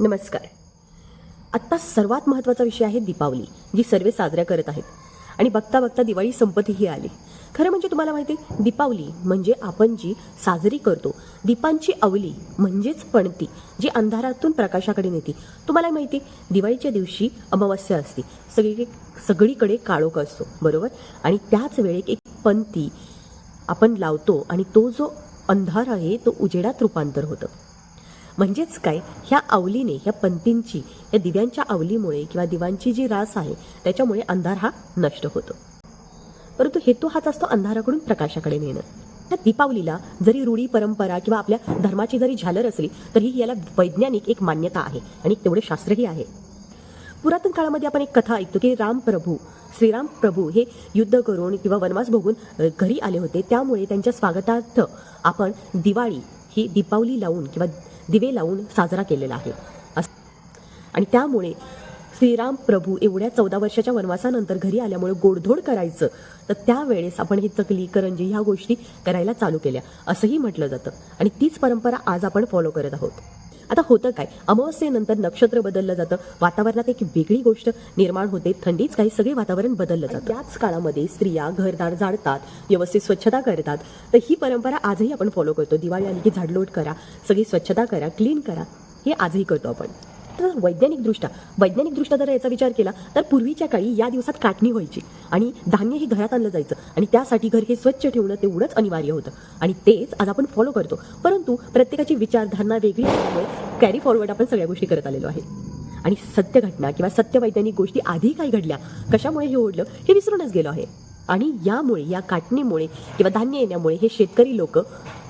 नमस्कार. आत्ता सर्वात महत्त्वाचा विषय आहे दीपावली जी सर्व साजऱ्या करत आहेत. आणि बघता बघता दिवाळी संपतीही आली. खरं म्हणजे तुम्हाला माहिती आहे दीपावली म्हणजे आपण जी साजरी करतो दीपांची अवली म्हणजेच पणती जी अंधारातून प्रकाशाकडे नेते. तुम्हाला माहिती आहे, दिवाळीच्या दिवशी अमावस्या असते. सगळी सगळीकडे काळोख असतो बरोबर? आणि त्याच वेळेत एक पंती आपण लावतो आणि तो जो अंधार आहे तो उजेडात रूपांतर होतं. म्हणजेच काय? ह्या आवलीने ह्या पंथींची या दिव्यांच्या आवलीमुळे किंवा दिवांची जी रास आहे त्याच्यामुळे अंधार हा नष्ट होतो. परंतु हेतू हाच असतो अंधाराकडून प्रकाशाकडे नेणं. त्या दीपावलीला जरी रूढी परंपरा किंवा आपल्या धर्माची जरी झालर असली तरी याला वैज्ञानिक एक मान्यता आहे आणि तेवढे शास्त्रही आहे. पुरातन काळामध्ये आपण एक कथा ऐकतो की राम प्रभू श्रीराम प्रभू हे युद्ध करून किंवा वनवास भोगून घरी आले होते. त्यामुळे त्यांच्या स्वागतार्थ आपण दिवाळी ही दीपावली लावून किंवा दिवे लावून साजरा केलेला आहे. आणि त्यामुळे श्रीराम प्रभू एवढ्या चौदा वर्षाच्या वनवासानंतर घरी आल्यामुळे गोडधोड करायचं. तर त्यावेळेस आपण ही चकली करंजी ह्या गोष्टी करायला चालू केल्या. असंही म्हटलं जातं. आणि तीच परंपरा आज आपण फॉलो करत आहोत. आता होतं काय? अमावस्येनंतर नक्षत्र बदललं जातं. वातावरणात एक वेगळी गोष्ट निर्माण होते. थंडीच काही सगळे वातावरण बदललं जातं. त्याच काळामध्ये स्त्रिया घरदार जाळतात व्यवस्थित स्वच्छता करतात. तर ही परंपरा आजही आपण फॉलो करतो. दिवाळी आली की झाडलोट करा सगळी स्वच्छता करा क्लीन करा. हे आजही करतो आपण. तर वैज्ञानिकदृष्ट्या वैज्ञानिकदृष्ट्या जर याचा विचार केला तर पूर्वीच्या काळी या दिवसात काटणी व्हायची. आणि धान्य हे घरात आणलं जायचं. आणि त्यासाठी घर हे स्वच्छ ठेवणं तेवढंच अनिवार्य होतं. आणि तेच आज आपण फॉलो करतो. परंतु प्रत्येकाची विचारधारणा वेगळी असल्यामुळे कॅरी फॉरवर्ड आपण सगळ्या गोष्टी करत आलेलो आहे. आणि सत्य घटना किंवा सत्य वैज्ञानिक गोष्टी आधी काय घडल्या कशामुळे हे ओढलं हे विसरूनच गेलो आहे. आणि यामुळे या काटणीमुळे किंवा धान्य येण्यामुळे हे शेतकरी लोक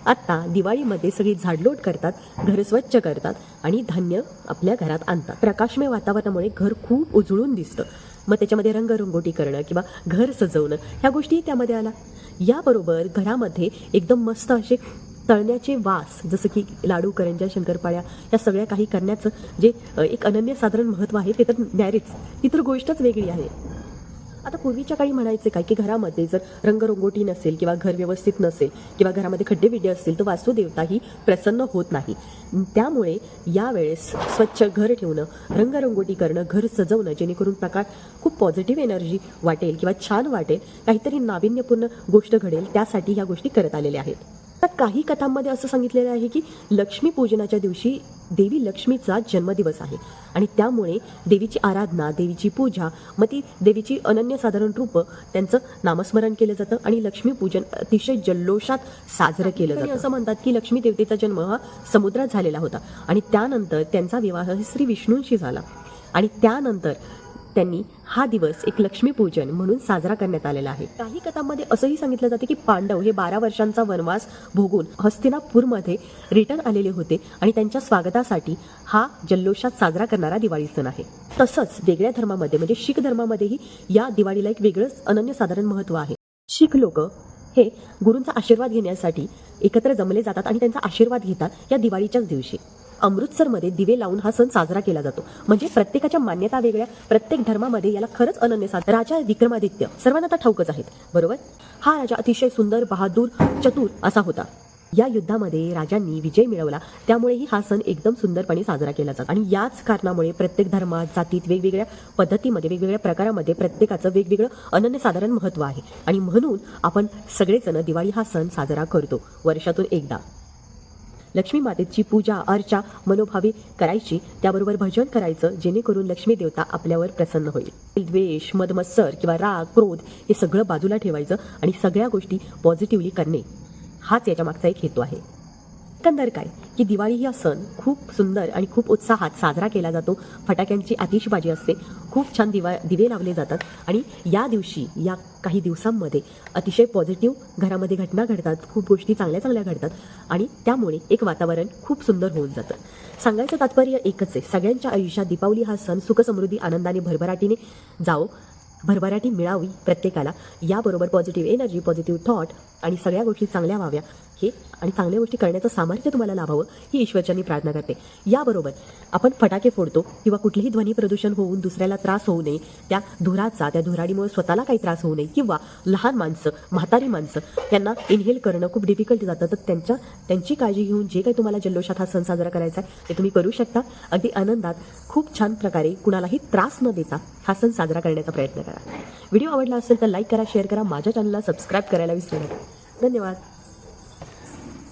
आत्ता दिवाळीमध्ये सगळी झाडलोट करतात घर स्वच्छ करतात आणि धान्य आपल्या घरात आणतात. प्रकाशमय वातावरणामुळे घर खूप उजळून दिसतं. मग त्याच्यामध्ये रंगरंगोटी करणं किंवा घर सजवणं ह्या गोष्टी त्यामध्ये आला याबरोबर घरामध्ये एकदम मस्त असे तळण्याचे वास जसं की लाडू करंजा शंकरपाळ्या या सगळ्या काही करण्याचं जे एक अनन्यसाधारण महत्त्व आहे ते तर न्यारेच ती तर गोष्टच वेगळी आहे. आता पूर्वीच्या काळी म्हणायचे काय की घरामध्ये जर रंगरंगोटी नसेल किंवा घर व्यवस्थित नसेल किंवा घरामध्ये खड्डे बिड्डे असतील तर वासुदेवताही प्रसन्न होत नाही. त्यामुळे यावेळेस स्वच्छ घर ठेवणं रंगरंगोटी करणं घर सजवणं जेणेकरून प्रकार खूप पॉझिटिव्ह एनर्जी वाटेल किंवा छान वाटेल काहीतरी नाविन्यपूर्ण गोष्ट घडेल त्यासाठी ह्या गोष्टी करत आलेल्या आहेत. तर काही कथांमध्ये असं सांगितलेलं आहे की लक्ष्मी पूजनाच्या दिवशी देवी लक्ष्मीचा जन्मदिवस आहे. आणि त्यामुळे देवीची आराधना देवीची पूजा मग ती देवीची अनन्यसाधारण रूपं त्यांचं नामस्मरण केलं जातं आणि लक्ष्मी पूजन अतिशय जल्लोषात साजरं केलं जातं. असं म्हणतात की लक्ष्मी देवतेचा जन्म हा समुद्रात झालेला होता. आणि त्यानंतर त्यांचा विवाह श्री विष्णूंशी झाला. आणि त्यानंतर त्यांनी हा दिवस एक लक्ष्मीपूजन म्हणून साजरा करण्यात आलेला आहे. काही कथांमध्ये असंही सांगितलं जाते की पांडव हे बारा वर्षांचा वनवास भोगून हस्तिनापूरमध्ये रिटर्न आलेले होते आणि त्यांच्या स्वागतासाठी हा जल्लोषात साजरा करणारा दिवाळी सण आहे. तसंच वेगळ्या धर्मामध्ये म्हणजे शीख धर्मामध्येही या दिवाळीला एक वेगळंच अनन्यसाधारण महत्त्व आहे. शीख लोक हे गुरूंचा आशीर्वाद घेण्यासाठी एकत्र जमले जातात आणि त्यांचा आशीर्वाद घेतात या दिवाळीच्याच दिवशी. अमृतसरमध्ये दिवे लावून हा सण साजरा केला जातो. म्हणजे प्रत्येकाच्या मान्यता वेगळ्या प्रत्येक धर्मामध्ये याला खरंच अनन्य साध राजा विक्रमादित्य सर्वांना आता ठाऊकच आहेत. बरोबर? हा राजा अतिशय सुंदर बहादूर चतुर असा होता. या युद्धामध्ये राजांनी विजय मिळवला. त्यामुळेही हा सण एकदम सुंदरपणे साजरा केला जातो. आणि याच कारणामुळे प्रत्येक धर्मात जातीत वेगवेगळ्या पद्धतीमध्ये वेगवेगळ्या प्रकारामध्ये प्रत्येकाचं वेगवेगळं अनन्यसाधारण महत्त्व आहे. आणि म्हणून आपण सगळेजण दिवाळी हा सण साजरा करतो वर्षातून एकदा. लक्ष्मी मातेची पूजा अर्चा मनोभावी करायची त्याबरोबर भजन करायचं जेणेकरून लक्ष्मी देवता आपल्यावर प्रसन्न होईल. द्वेष मदमत्सर किंवा राग क्रोध हे सगळं बाजूला ठेवायचं आणि सगळ्या गोष्टी पॉझिटिव्हली करणे. हाच याच्या मागचा एक हेतू आहे. एकंदर काय? की दिवाळी हा सण खूप सुंदर आणि खूप उत्साहात साजरा केला जातो. फटाक्यांची आतिषबाजी असते. खूप छान दिवा दिवे लावले जातात. आणि या दिवशी या काही दिवसांमध्ये अतिशय पॉझिटिव्ह घरामध्ये घटना घडतात. खूप गोष्टी चांगल्या चांगल्या घडतात. आणि त्यामुळे एक वातावरण खूप सुंदर होऊन जातं. सांगायचं तात्पर्य एकच आहे. सगळ्यांच्या आयुष्यात दीपावली हा सण सुखसमृद्धी आनंदाने भरभराटीने जाओ भरभराटी मिळावी प्रत्येकाला. याबरोबर पॉझिटिव्ह एनर्जी पॉझिटिव्ह थॉट आणि सगळ्या गोष्टी चांगल्या व्हाव्या. हे आणि चांगल्या गोष्टी करण्याचं सामर्थ्य तुम्हाला लाभावं ही ईश्वरच्यांनी प्रार्थना करते. याबरोबर आपण फटाके फोडतो किंवा कुठलेही ध्वनी प्रदूषण होऊन दुसऱ्याला त्रास होऊ नये त्या धुराचा त्या धुराडीमुळे स्वतःला काही त्रास होऊ नये किंवा लहान माणसं म्हातारी माणसं त्यांना इनहेल करणं खूप डिफिकल्ट जातं. तर त्यांच्या त्यांची काळजी घेऊन जे काही तुम्हाला जल्लोषात हा सण साजरा करायचा आहे ते तुम्ही करू शकता. अगदी आनंदात खूप छान प्रकारे कुणालाही त्रास न देता हा सण साजरा करण्याचा प्रयत्न करा. व्हिडिओ आवडला असेल तर लाईक करा शेअर करा. माझ्या चॅनलला सबस्क्राईब करायला विसरू नका. धन्यवाद.